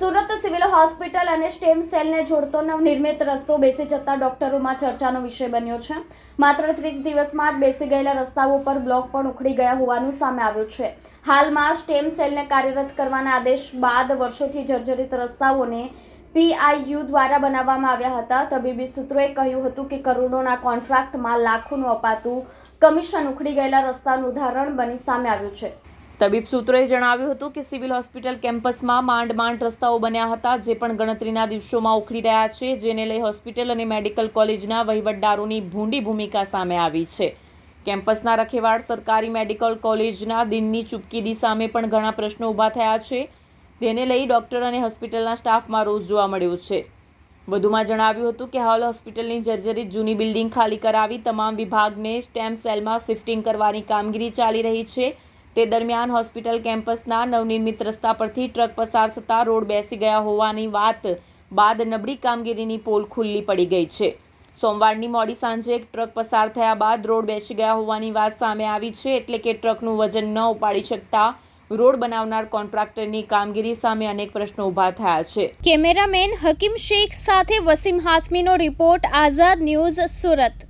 Surat civil hospital અને stem સેલને જોડતો નવનિર્મિત રસ્તો બેસી જતા ડોક્ટરોમાં ચર્ચાનો વિષય બન્યો છે. માત્ર ત્રીસ દિવસમાં જ બેસી ગયેલા રસ્તાઓ પર બ્લોક પણ ઉખડી ગયા હોવાનું સામે આવ્યું છે. હાલમાં સ્ટેમ સેલને કાર્યરત કરવાના આદેશ બાદ વર્ષોથી જર્જરિત રસ્તાઓને પીઆઈયુ દ્વારા બનાવવામાં આવ્યા હતા. તબીબી સૂત્રોએ કહ્યું હતું કે કરોડોના કોન્ટ્રાક્ટમાં લાખોનું અપાતું કમિશન ઉખડી ગયેલા રસ્તાનું ઉદાહરણ બની સામે આવ્યું છે. તબીબ સૂત્રોએ જણાવ્યું હતું કે સિવિલ હોસ્પિટલ કેમ્પસમાં માંડ માંડ રસ્તાઓ બન્યા હતા, જે પણ ગણતરીના દિવસોમાં ઉખડી રહ્યા છે, જેને લઈ હોસ્પિટલ અને મેડિકલ કોલેજના વહીવટદારોની ભૂંડી ભૂમિકા સામે આવી છે. કેમ્પસના રખેવાળ સરકારી મેડિકલ કોલેજના દિનની ચૂપકીદી સામે પણ ઘણા પ્રશ્નો ઊભા થયા છે. તેને લઈ ડૉક્ટર અને હોસ્પિટલના સ્ટાફમાં રોષ જોવા મળ્યો છે. વધુમાં જણાવ્યું હતું કે હાલ હોસ્પિટલની જર્જરિત જૂની બિલ્ડિંગ ખાલી કરાવી તમામ વિભાગને સ્ટેમ સેલમાં શિફ્ટિંગ કરવાની કામગીરી ચાલી રહી છે. તે દરમિયાન હોસ્પિટલ કેમ્પસના નવનિર્મિત રસ્તા પરથી ટ્રક પસાર થતા રોડ બેસી ગયા હોવાની વાત બાદ નબળી કામગીરીની પોલ ખુલ્લી પડી ગઈ છે. સોમવારની મોડી સાંજે એક ટ્રક પસાર થયા બાદ રોડ બેસી ગયા હોવાની વાત સામે આવી છે એટલે કે ટ્રકનું વજન ન ઉપાડી શકતા રોડ બનાવનાર કોન્ટ્રાક્ટરની કામગીરી સામે અનેક પ્રશ્નો ઊભા થયા છે. કેમેરામેન હકીમ શેખ સાથે વસીમ હાસમીનો રિપોર્ટ આઝાદ ન્યૂઝ સુરત.